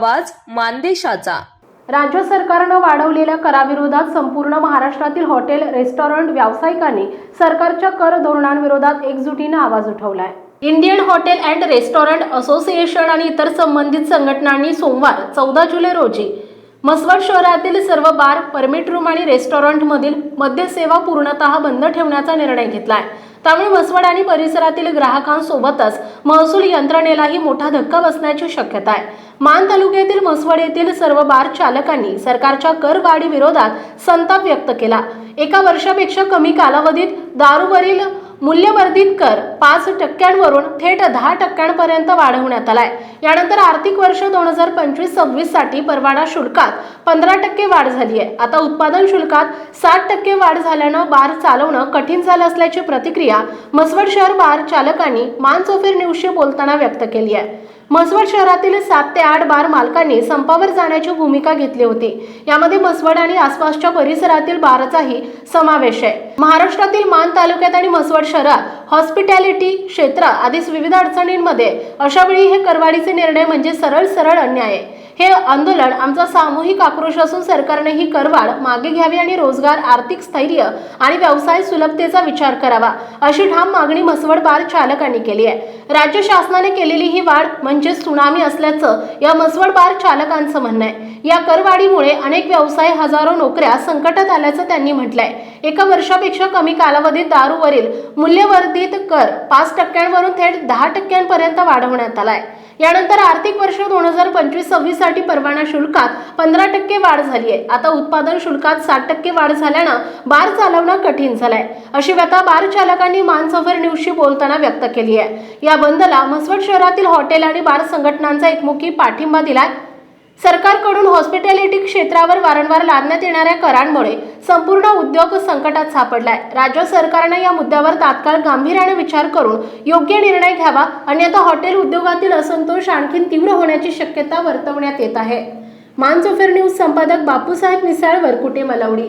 आवाज मानदेशाचा. राज्य सरकारनं वाढवलेल्या कराविरोधात संपूर्ण महाराष्ट्रातील हॉटेल रेस्टॉरंट व्यावसायिकांनी सरकारच्या कर धोरणांविरोधात एकजुटीनं आवाज उठवलाय. Indian hotel and restaurant association आणि इतर संबंधित संघटनांनी सोमवार चौदा जुलै रोजी मसवड शहरातील सर्व बार परमिट रूम आणि रेस्टॉरंटमधील मद्यसेवा पूर्णतः बंद ठेवण्याचा निर्णय घेतलाय. त्यामुळे मसवड आणि परिसरातील ग्राहकांसोबतच महसूल यंत्रणेलाही मोठा धक्का बसण्याची शक्यता आहे. मान तालुक्यातील मसवड येथील सर्व बार चालकांनी सरकारच्या करवाढी विरोधात संताप व्यक्त केला. एका वर्षापेक्षा कमी कालावधीत दारूवरील मूल्यवर्धित कर पाच टक्क्यांवरून थेट दहा टक्क्यांपर्यंत वाढवण्यात आलाय. यानंतर आर्थिक वर्ष दोन हजार पंचवीस सव्वीससाठी परवाना शुल्कात पंधरा टक्के वाढ झाली आहे. आता उत्पादन शुल्कात साठ टक्के वाढ झाल्यानं बार चालवणं कठीण झालं असल्याची प्रतिक्रिया मसवड शहर बार चालकांनी मानसोफेर न्यूजशी बोलताना व्यक्त केली आहे. मसवड शहरातील सात ते आठ बार मालकांनी संपावर जाण्याची भूमिका घेतली होती. यामध्ये मसवड आणि आसपासच्या परिसरातील बारचाही समावेश आहे. महाराष्ट्रातील मान तालुक्यात आणि मसवड शहरात हॉस्पिटॅलिटी क्षेत्र आदी विविध अडचणींमध्ये अशा वेळी हे करवाडीचे निर्णय म्हणजे सरळ सरळ अन्याय. आहे हे आंदोलन आमचा सामूहिक आक्रोश असून सरकारने ही करवाढ मागे घ्यावी आणि रोजगार आर्थिक स्थैर्य आणि व्यवसाय सुलभतेचा विचार करावा अशी ठाम मागणी मसवड बार चालकांनी केली आहे. राज्य शासनाने केलेली ही वाढ म्हणजे सुनामी असल्याचं या मसवड बार चालकांचं म्हणणं आहे. या करवाढीमुळे अनेक व्यवसाय हजारो नोकऱ्या संकटात आल्याचं त्यांनी म्हटलंय. एका वर्षापेक्षा कमी कालावधीत दारूवरील मूल्यवर्धित कर पाच टक्क्यांवरून थेट दहा टक्क्यांपर्यंत वाढवण्यात आलाय. यानंतर आर्थिक वर्ष दोन हजार पंचवीस सव्वीससाठी परवाना शुल्कात पंधरा टक्के वाढ झाली आहे आता उत्पादन शुल्कात साठ टक्के वाढ झाल्यानं बार चालवणं कठीण झालंय. अशी व्यथा बार चालकांनी मानसफर न्यूजशी बोलताना व्यक्त केली आहे या बंदला म्हसवड शहरातील हॉटेल आणि बार संघटनांचा एकमुखी पाठिंबा दिलाय. सरकारकडून हॉस्पिटॅलिटी क्षेत्रावर वारंवार लादण्यात येणाऱ्या करांमुळे संपूर्ण उद्योग संकटात सापडलाय. राज्य सरकारने या मुद्द्यावर तात्काळ गांभीर्याने विचार करून योग्य निर्णय घ्यावा अन्यथा हॉटेल उद्योगातील असंतोष आणखीन तीव्र होण्याची शक्यता वर्तवण्यात येत आहे. मानसोफेर न्यूज संपादक बापूसाहेब मिसाळ वरकुटे मलवडी.